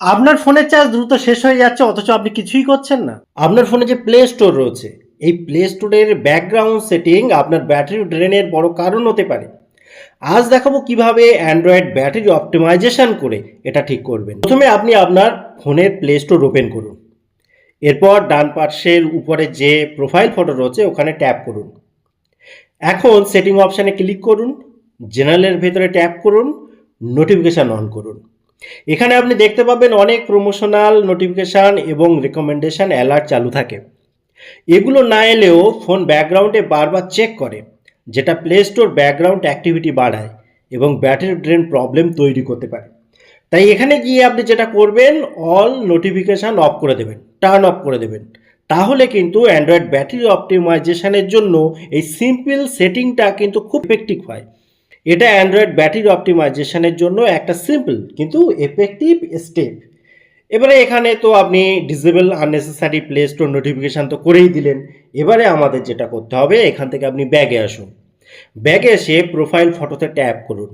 আপনার ফোনের চার্জ দ্রুত শেষ হয়ে যাচ্ছে, অথচ আপনি কিছুই করছেন না। আপনার ফোনে যে প্লে স্টোর রয়েছে, এই প্লে স্টোরের ব্যাকগ্রাউন্ড সেটিং আপনার ব্যাটারি ড্রেনের বড় কারণ হতে পারে। আজ দেখাবো কীভাবে অ্যান্ড্রয়েড ব্যাটারি অপটিমাইজেশন করে এটা ঠিক করবেন। প্রথমে আপনি আপনার ফোনের প্লে স্টোর ওপেন করুন। এরপর ডান পার্শ্বের উপরে যে প্রোফাইল ফটো রয়েছে, ওখানে ট্যাপ করুন। এখন সেটিং অপশানে ক্লিক করুন জেনারেলের ভেতরে ট্যাপ করুন নোটিফিকেশান অন করুন। এখানে আপনি দেখতে পাবেন অনেক প্রমোশনাল নোটিফিকেশান এবং রেকমেন্ডেশন অ্যালার্ট চালু থাকে। এগুলো না এলেও ফোন ব্যাকগ্রাউন্ডে বারবার চেক করে, যেটা প্লে স্টোর ব্যাকগ্রাউন্ড অ্যাক্টিভিটি বাড়ায় এবং ব্যাটারি ড্রেন প্রবলেম তৈরি করতে পারে। তাই এখানে গিয়ে আপনি যেটা করবেন অল নোটিফিকেশান অফ করে দেবেন টার্ন অফ করে দেবেন। তাহলে কিন্তু অ্যান্ড্রয়েড ব্যাটারি অপটিমাইজেশনের জন্য এই সিম্পল সেটিংটা কিন্তু খুব এফেক্টিভ হয়। এটা অ্যান্ড্রয়েড ব্যাটারি অপটিমাইজেশনের জন্য একটা সিম্পল কিন্তু এফেক্টিভ স্টেপ এবারে এখানে তো আপনি disable unnecessary play store notification তো করেই দিলেন। এবারে আমাদের যেটা করতে হবে, এখান থেকে আপনি ব্যাগে আসুন। ব্যাগে এসে প্রোফাইল ফটোতে ট্যাপ করুন।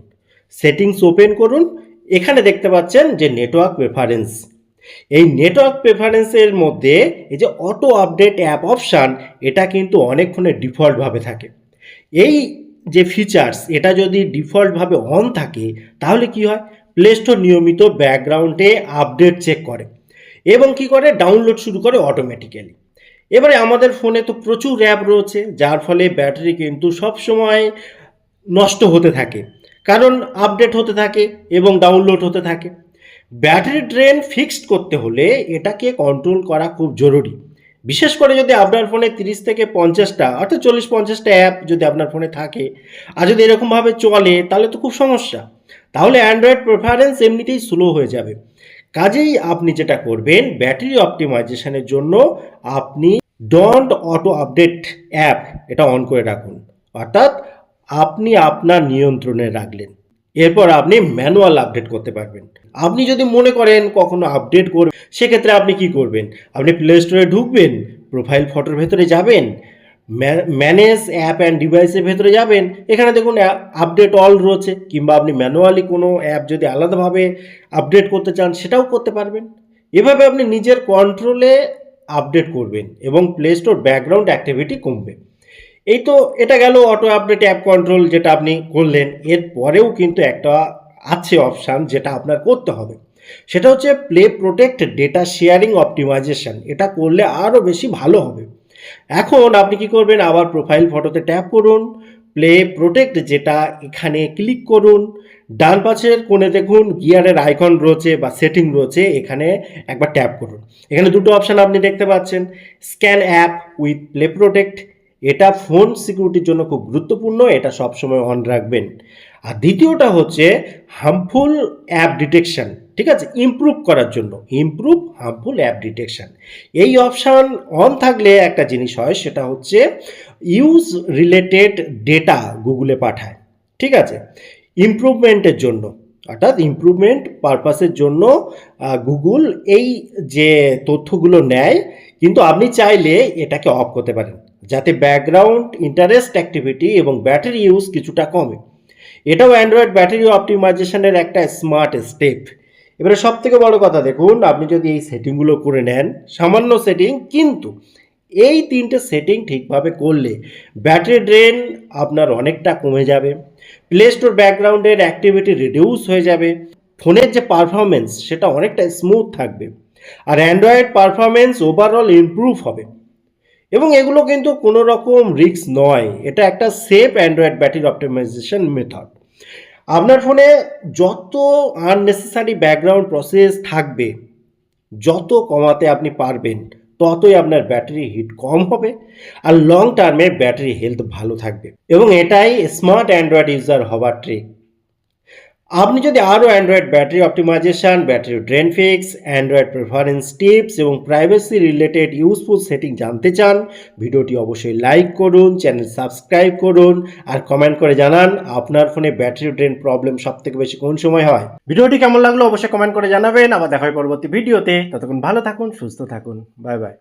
সেটিংস ওপেন করুন। এখানে দেখতে পাচ্ছেন যে নেটওয়ার্ক প্রেফারেন্স এই নেটওয়ার্ক প্রেফারেন্সের মধ্যে এই যে অটো আপডেট অ্যাপ অপশান এটা কিন্তু অনেকক্ষণে ডিফল্টভাবে থাকে। এই যে ফিচার্স এটা যদি ডিফল্টভাবে অন থাকে, তাহলে কি হয়? প্লে স্টোর নিয়মিত ব্যাকগ্রাউন্ডে আপডেট চেক করে এবং কি করে? ডাউনলোড শুরু করে অটোমেটিক্যালি এবারে আমাদের ফোনে তো প্রচুর অ্যাপ রয়েছে, যার ফলে ব্যাটারি কিন্তু সবসময় নষ্ট হতে থাকে। কারণ আপডেট হতে থাকে এবং ডাউনলোড হতে থাকে। ব্যাটারি ড্রেন ফিক্সড করতে হলে এটাকে কন্ট্রোল করা খুব জরুরি। বিশেষ করে যদি আপনার ফোনে তিরিশ থেকে পঞ্চাশটা, অর্থাৎ চল্লিশ পঞ্চাশটা অ্যাপ যদি আপনার ফোনে থাকে, আর যদি এরকমভাবে চলে, তাহলে তো খুব সমস্যা। তাহলে অ্যান্ড্রয়েড প্রেফারেন্স এমনিতেই স্লো হয়ে যাবে। কাজেই আপনি যেটা করবেন ব্যাটারি অপটিমাইজেশনের জন্য আপনি ডন্ট অটো আপডেট অ্যাপ এটা অন করে রাখুন। অর্থাৎ আপনি আপনার নিয়ন্ত্রণে রাখলেন। এরপর আপনি ম্যানুয়াল আপডেট করতে পারবেন। আপনি যদি মনে করেন কখনো আপডেট করবেন সেক্ষেত্রে আপনি কি করবেন? আপনি প্লে স্টোরে ঢুকবেন প্রোফাইল ফটোর ভেতরে যাবেন ম্যানেজ অ্যাপ অ্যান্ড ডিভাইসের ভেতরে যাবেন। এখানে দেখুন আপডেট অল রয়েছে, কিংবা আপনি ম্যানুয়ালি কোনো অ্যাপ যদি আলাদাভাবে আপডেট করতে চান, সেটাও করতে পারবেন। এভাবে আপনি নিজের কন্ট্রোলে আপডেট করবেন এবং প্লে স্টোর ব্যাকগ্রাউন্ড অ্যাক্টিভিটি কমবে। এই তো এটা গেল অটো আপডেট অ্যাপ কন্ট্রোল যেটা আপনি করলেন। এর পরেও কিন্তু একটা আছে অপশান যেটা আপনার করতে হবে। সেটা হচ্ছে play protect data sharing optimization এটা করলে আরও বেশি ভালো হবে। এখন আপনি কি করবেন? আবার প্রোফাইল ফটোতে ট্যাপ করুন। প্লে প্রোটেক্ট যেটা এখানে ক্লিক করুন। ডান পাশের কোণে দেখুন গিয়ারের আইকন রয়েছে বা সেটিং রয়েছে, এখানে একবার ট্যাপ করুন। এখানে দুটো অপশান আপনি দেখতে পাচ্ছেন। Scan app with play protect এটা ফোন সিকিউরিটির জন্য খুব গুরুত্বপূর্ণ, এটা সবসময় অন রাখবেন। আর দ্বিতীয়টা হচ্ছে হার্মফুল অ্যাপ ডিটেকশন ঠিক আছে? ইমপ্রুভ করার জন্য। ইমপ্রুভ হার্মফুল অ্যাপ ডিটেকশন এই অপশান অন থাকলে একটা জিনিস হয়, সেটা হচ্ছে ইউজ রিলেটেড ডেটা গুগলে পাঠায়, ঠিক আছে? ইমপ্রুভমেন্টের জন্য। অর্থাৎ ইম্প্রুভমেন্ট পারপাসের জন্য গুগল এই যে তথ্যগুলো নেয়, কিন্তু আপনি চাইলে এটাকে অফ করতে পারেন, যাতে ব্যাকগ্রাউন্ড ইন্টারেস্ট অ্যাক্টিভিটি এবং ব্যাটারি ইউজ কিছুটা কমে। এটাও অ্যান্ড্রয়েড ব্যাটারি অপটিমাইজেশনের একটা স্মার্ট স্টেপ এবারে সব থেকে বড় কথা দেখুন, আপনি যদি এই সেটিংগুলো করে নেন, সামান্য সেটিং কিন্তু এই তিনটে সেটিং ঠিকভাবে করলে ব্যাটারি ড্রেন আপনার অনেকটা কমে যাবে। প্লে স্টোর ব্যাকগ্রাউন্ডের অ্যাক্টিভিটি রিডিউস হয়ে যাবে। ফোনের যে পারফরমেন্স সেটা অনেকটা স্মুথ থাকবে। আর অ্যান্ড্রয়েড পারফরমেন্স ওভারঅল ইমপ্রুভ হবে। এবং এগুলো কিন্তু কোনো রকম রিস্ক নয়। এটা একটা safe Android battery optimization method আপনার ফোনে যত আননেসেসারি ব্যাকগ্রাউন্ড প্রসেস থাকবে, যত কমাতে আপনি পারবেন ততই আপনার ব্যাটারি হিট কম হবে আর লং টার্মে ব্যাটারি হেলথ ভালো থাকবে। এবং এটাই স্মার্ট অ্যান্ড্রয়েড ইউজার হওয়ার ট্রিক আপনি যদি আরও Android battery optimization battery drain fix Android preference tips এবং প্রাইভেসি রিলেটেড ইউজফুল সেটিং জানতে চান, ভিডিওটি অবশ্যই লাইক করুন চ্যানেল সাবস্ক্রাইব করুন আর কমেন্ট করে জানান আপনার ফোনে ব্যাটারি ড্রেন প্রবলেম সব থেকে বেশি কোন সময় হয়। ভিডিওটি কেমন লাগল অবশ্যই কমেন্ট করে জানাবেন। আবার দেখা হয় পরবর্তী ভিডিওতে। ততক্ষণ ভালো থাকুন, সুস্থ থাকুন। Bye bye